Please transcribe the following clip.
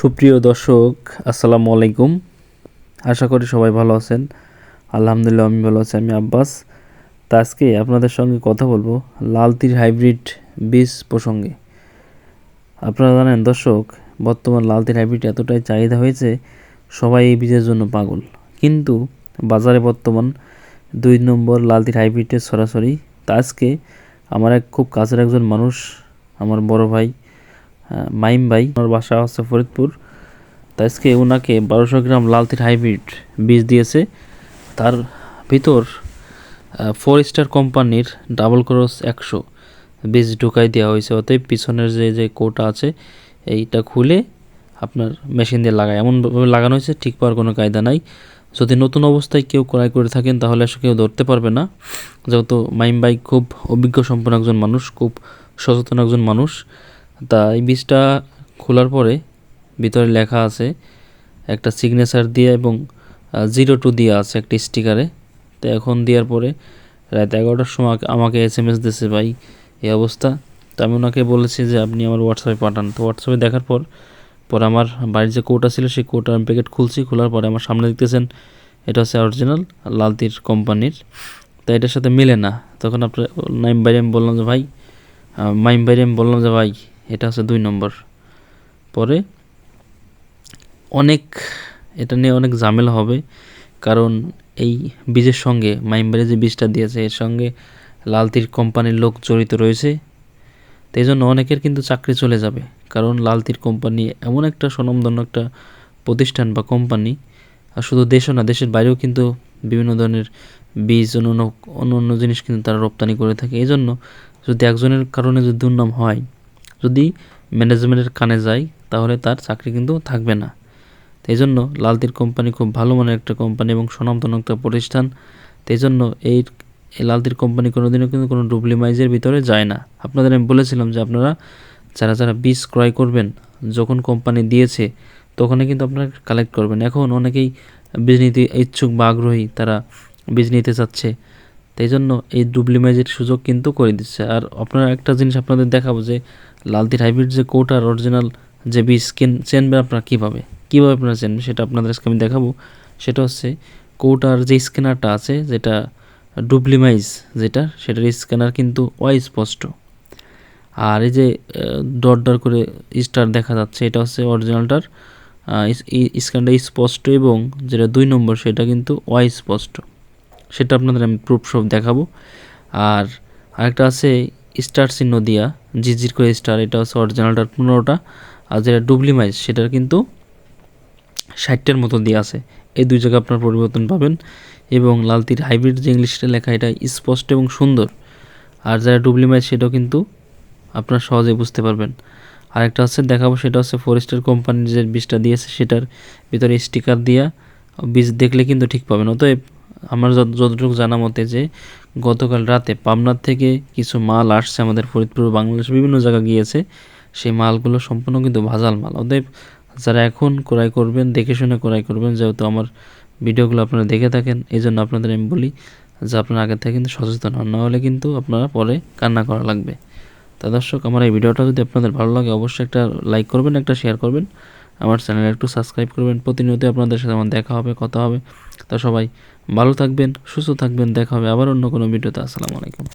সুপ্রিয় দর্শক, আসসালামু আলাইকুম। আশা করি সবাই ভালো আছেন। আলহামদুলিল্লাহ, আমি ভালো আছি, আমি আব্বাস। তা আজকে আপনাদের সঙ্গে কথা বলব লালতির হাইব্রিড বীজ প্রসঙ্গে। আপনারা জানেন, দর্শক, বর্তমান লালতির হাইব্রিড এতটাই চাহিদা হয়েছে, সবাই এই বীজের জন্য পাগল। কিন্তু বাজারে বর্তমান দুই নম্বর লালতির হাইব্রিডের সরাসরি। তা আজকে আমার এক খুব কাছের একজন মানুষ, আমার বড় ভাই মাইম ভাই, ওনার বাসা হচ্ছে ফরিদপুর। তা আজকে ওনাকে বারোশো গ্রাম লালতির হাইব্রিড বীজ দিয়েছে। তার ভিতর ফোর স্টার কোম্পানির ডাবল ক্রস একশো বীজ ঢুকাই দেওয়া হয়েছে। অতএব পিছনের যে যে কোটা আছে, এইটা খুলে আপনার মেশিন দিয়ে লাগায়। এমনভাবে লাগানো হয়েছে, ঠিক পাওয়ার কোনো কায়দা নাই। যদি নতুন অবস্থায় কেউ ক্রয় করে থাকেন, তাহলে আসলে কেউ ধরতে পারবে না। যেহেতু মাইম ভাই খুব অভিজ্ঞ, সম্পন্ন একজন মানুষ, খুব সচেতন একজন মানুষ। তা এই বীজটা খোলার পরে ভিতরে লেখা আছে একটা সিগনেচার দিয়ে এবং জিরো টু দিয়ে আছে একটা স্টিকারে তো এখন দেওয়ার পরে রাত এগারোটার সময় আমাকে- এস এম এস দিয়েছে ভাই, এই অবস্থা। তো আমি ওনাকে বলেছি যে, আপনি আমার হোয়াটসঅ্যাপে পাঠান। তো হোয়াটসঅ্যাপে দেখার পর পর আমার বাড়ির যে কোটা ছিল সেই কোটার আমি প্যাকেট খুলছি। খোলার পরে আমার সামনে দেখতেছেন, এটা হচ্ছে অরিজিনাল লালতির কোম্পানির। তা এটার সাথে মিলে না। তখন আপনার নাইম বাইরে আমি বললাম যে, ভাই মাইম বাইরে আমি বললাম যে, ভাই এটা হচ্ছে দুই নম্বর। পরে অনেক, এটা নিয়ে অনেক ঝামেলা হবে, কারণ এই বীজের সঙ্গে মাইমবাড়ি যে বীজটা দিয়েছে, এর সঙ্গে লালতির কোম্পানির লোক জড়িত রয়েছে, তো এই জন্য অনেকের কিন্তু চাকরি চলে যাবে, কারণ লালতির কোম্পানি এমন একটা স্বনামধন্য একটা প্রতিষ্ঠান বা কোম্পানি, আর শুধু দেশও না, দেশের বাইরেও কিন্তু বিভিন্ন ধরনের বীজ অন্য অন্য জিনিস কিন্তু তারা রপ্তানি করে থাকে, এই জন্য যদি একজনের কারণে যদি দুর্নাম হয় যদি ম্যানেজমেন্টের কানে যায়, তাহলে তার চাকরি কিন্তু থাকবে না। এই জন্য লালতির কোম্পানি খুব ভালো মানের একটা কোম্পানি এবং স্বনামধন্য একটা প্রতিষ্ঠান। তো এই জন্য এই এই লালতির কোম্পানি কোনোদিনও কিন্তু কোনো ডুপ্লিমাইজের ভিতরে যায় না। আপনাদের আমি বলেছিলাম যে আপনারা যারা যারা বীজ ক্রয় করবেন, যখন কোম্পানি দিয়েছে, তখনই কিন্তু আপনারা কালেক্ট করবেন। এখন অনেকেই বীজ নিতে ইচ্ছুক বা আগ্রহী, তারা বীজ নিতে চাচ্ছে। তাই জন্য এই ডুপ্লিমাইজের সুযোগ কিন্তু করে দিচ্ছে। আর আপনারা একটা জিনিস আপনাদের দেখাবো যে লালতির হাইব্রিড যে কোটার অরিজিনাল যে বীজ কেন, চেনবেন আপনারা কীভাবে? কীভাবে আপনারা চেনবেন সেটা আপনাদের আজকে আমি দেখাবো। সেটা হচ্ছে কোটার যে স্ক্যানারটা আছে, যেটা ডুপ্লিমাইজ যেটা, সেটার স্ক্যানার কিন্তু অস্পষ্ট। আর এই যে ডট ডট করে স্টার দেখা যাচ্ছে, এটা হচ্ছে অরিজিনালটার স্ক্যানটা স্পষ্ট এবং যেটা দুই নম্বর, সেটা কিন্তু অস্পষ্ট। সেটা আপনাদের আমি প্রুফ সব দেখাবো। আর আরেকটা আছে স্টার চিহ্ন দিয়া জিজির করে স্টার এটা হচ্ছে অরিজিনালটার পনেরোটা। আর যেটা ডুপ্লিমাইজ সেটার কিন্তু ষাটটার মতো দিয়ে আছে। এই দুই জায়গায় আপনার পরিবর্তন পাবেন এবং লালতির হাইব্রিড যে ইংলিশটা লেখা, এটা স্পষ্ট এবং সুন্দর। আর যারা ডুপ্লিমাইজ সেটাও কিন্তু আপনার সহজে বুঝতে পারবেন। আরেকটা হচ্ছে দেখাবো, সেটা হচ্ছে ফরেস্টের কোম্পানির যে বীজটা দিয়েছে, সেটার ভিতরে স্টিকার দিয়া বীজ দেখলে কিন্তু ঠিক পাবেন। অতএব আমার যত- যতটুকু জানা মতে যে, গতকাল রাতে পাবনার থেকে কিছু মাল আসছে আমাদের ফরিদপুর বাংলাদেশ বিভিন্ন জায়গা গিয়েছে। সেই মালগুলো সম্পূর্ণ কিন্তু ভাজাল মাল। অতএব যারা এখন ক্রয় করবেন, দেখে শুনে ক্রয় করবেন, যেহেতু আমার ভিডিওগুলো আপনারা দেখে থাকেন এই জন্য আপনাদের আমি বলি যে আপনারা আগে থেকে কিন্তু সচেতন হন না হলে কিন্তু আপনারা পরে কান্না করা লাগবে। তা দর্শক, আমার এই ভিডিওটা যদি আপনাদের ভালো লাগে, অবশ্যই একটা লাইক করবেন, একটা শেয়ার করবেন। আমার চ্যানেল একটু সাবস্ক্রাইব করবেন। প্রতিনিয়ত আপনাদের সাথে আমার দেখা হবে, কথা হবে। তা সবাই ভালো থাকবেন, সুস্থ থাকবেন। দেখা হবে আবার অন্য কোনো ভিডিওতে। আসসালামু আলাইকুম।